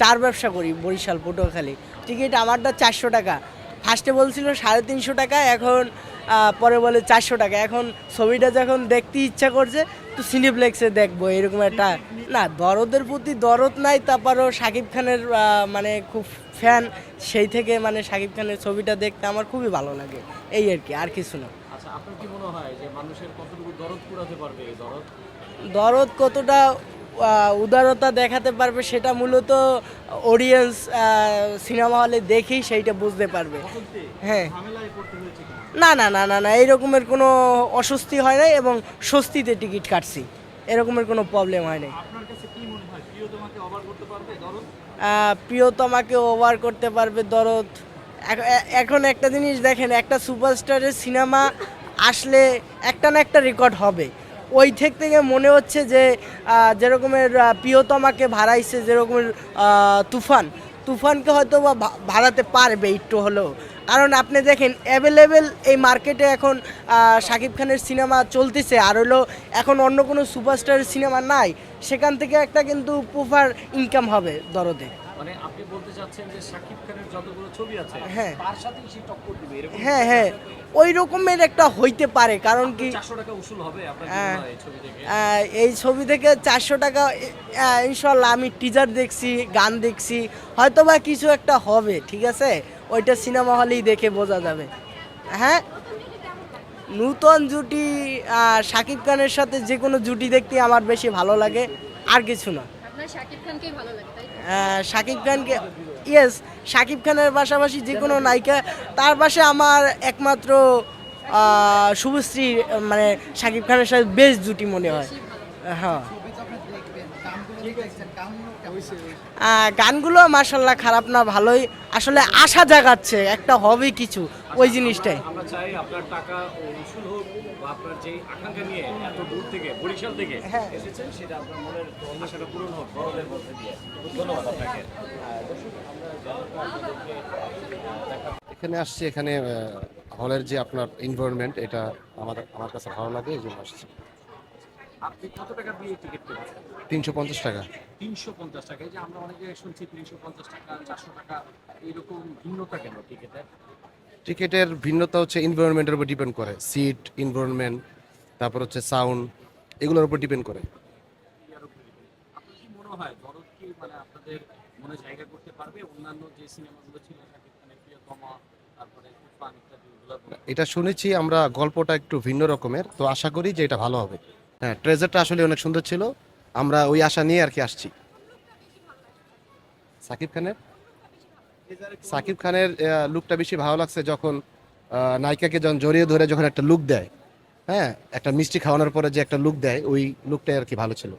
চার ব্যবসা করি বরিশাল পটুয়াখালী। টিকিট আমারটা চারশো টাকা। ফার্স্টে বলছিল সাড়ে তিনশো টাকা এখন পরে বলে চারশো টাকা। এখন ছবিটা যখন দেখতে ইচ্ছা করছে তো সিনেপ্লেক্সে দেখব এরকম একটা। না দরদের প্রতি দরদ নাই তারপরও শাকিব খানের মানে খুব ফ্যান সেই থেকে মানে শাকিব খানের ছবিটা দেখতে আমার খুবই ভালো লাগে। এই আর কি আর কিছু না। আচ্ছা আপনার কি মনে হয় যে মানুষের কতটুকু দরদ পুরাতে পারবে এই দরদ? দরদ কতটা উদারতা দেখাতে পারবে সেটা মূলত অডিয়েন্স সিনেমা হলে দেখেই সেইটা বুঝতে পারবে। হ্যাঁ। না না না না না এই রকমের কোনো অস্বস্তি হয় নাই এবং স্বস্তিতে টিকিট কাটছি। এরকমের কোনো প্রবলেম হয় নাই। প্রিয়তমাকে ওভার করতে পারবে দরদ? এখন একটা জিনিস দেখেন একটা সুপারস্টারের সিনেমা আসলে একটা না একটা রেকর্ড হবে। ওই থেকে থেকে মনে হচ্ছে যে যেরকমের প্রিয়তমাকে ভাড়াইছে যেরকমের তুফান। তুফানকে হয়তো বা ভাড়াতে পারবে একটু হলেও। কারণ আপনি দেখেন অ্যাভেলেবেল এই মার্কেটে এখন শাকিব খানের সিনেমা চলতেছে। আর হলো, এখন অন্য কোনো সুপারস্টারের সিনেমা নাই। সেখান থেকে একটা কিন্তু প্রপার ইনকাম হবে দরদে। মানে আপনি বলতে চাচ্ছেন যে শাকিব খানের যতগুলো ছবি আছে হ্যাঁ। তার সাথেই সে টক্কর দিবে এরকম হ্যাঁ হ্যাঁ। ওই রকমের একটা হইতে পারে কারণ কি চারশো টাকা উসুল হবে আপনার হ্যাঁ। এই ছবি থেকে? এই ছবি থেকে চারশো টাকা ইনশাল্লাহ আমি টিজার দেখছি গান দেখছি হয়তো বা কিছু একটা হবে ঠিক আছে? ওইটা সিনেমা হলেই দেখে বোঝা যাবে। হ্যাঁ? নূতন জুটি আহ, শাকিব খানের সাথে যে কোনো জুটি দেখতে আমার বেশি ভালো লাগে আর কিছু না। শাকিব খানকেই ভালো লাগে তাই শাকিব খানকে ইয়েস শাকিব খানের পাশাপাশি যে কোনো নায়িকা তার পাশে আমার একমাত্র শুভশ্রী মানে শাকিব খানের সাথে বেশ জুটি মনে হয়। হ্যাঁ। গানগুলো মার্শাল্লাহ খারাপ না ভালোই। আসলে আশা জাগাচ্ছে একটা হবে কিছু। ওই জিনিসটাই। আমরা চাই আপনার টাকা ও উসুল হোক বা আপনার যে আকাঙ্ক্ষা নিয়ে এত দূর থেকে বরিশাল থেকে হ্যাঁ। এসেছেন সেটা আপনার মনের আশাটা পূরণ হোক বড়দের মধ্যে দিয়ে। ধন্যবাদ আপনাকে। এখানে আসছি এখানে হলের যে আপনার এনভায়রনমেন্ট এটা আমার আমার কাছে ভালো লাগে এই জন্য আসছি। আপনি কত টাকা দিয়ে টিকিট কেটেছেন? তিনশো পঞ্চাশ টাকা। তিনশো পঞ্চাশ টাকা। এই যে আমরা অনেকে শুনছি তিনশো পঞ্চাশ টাকা চারশো টাকা এরকম ভিন্নতা কেন টিকিটের টিকিটের ভিন্নতা হচ্ছে এনভায়রনমেন্টের উপর ডিপেন্ড করে। সিট এনভায়রনমেন্ট তারপর হচ্ছে সাউন্ড এগুলোর উপর ডিপেন্ড করে। মনে মানে এটা শুনেছি আমরা গল্পটা একটু ভিন্ন রকমের তো আশা করি যে এটা ভালো হবে। হ্যাঁ ট্রেজারটা আসলে অনেক সুন্দর ছিল। আমরা ওই আশা নিয়ে আর কি আসছি। সাকিব খানের? সাকিব খানের লুকটা বেশি ভালো লাগছে যখন নায়িকাকে যখন জড়িয়ে ধরে যখন একটা লুক দেয় হ্যাঁ? একটা মিষ্টি খাওয়ানোর পরে যে একটা লুক দেয়, ওই লুকটাই আর কি ভালো ছিল।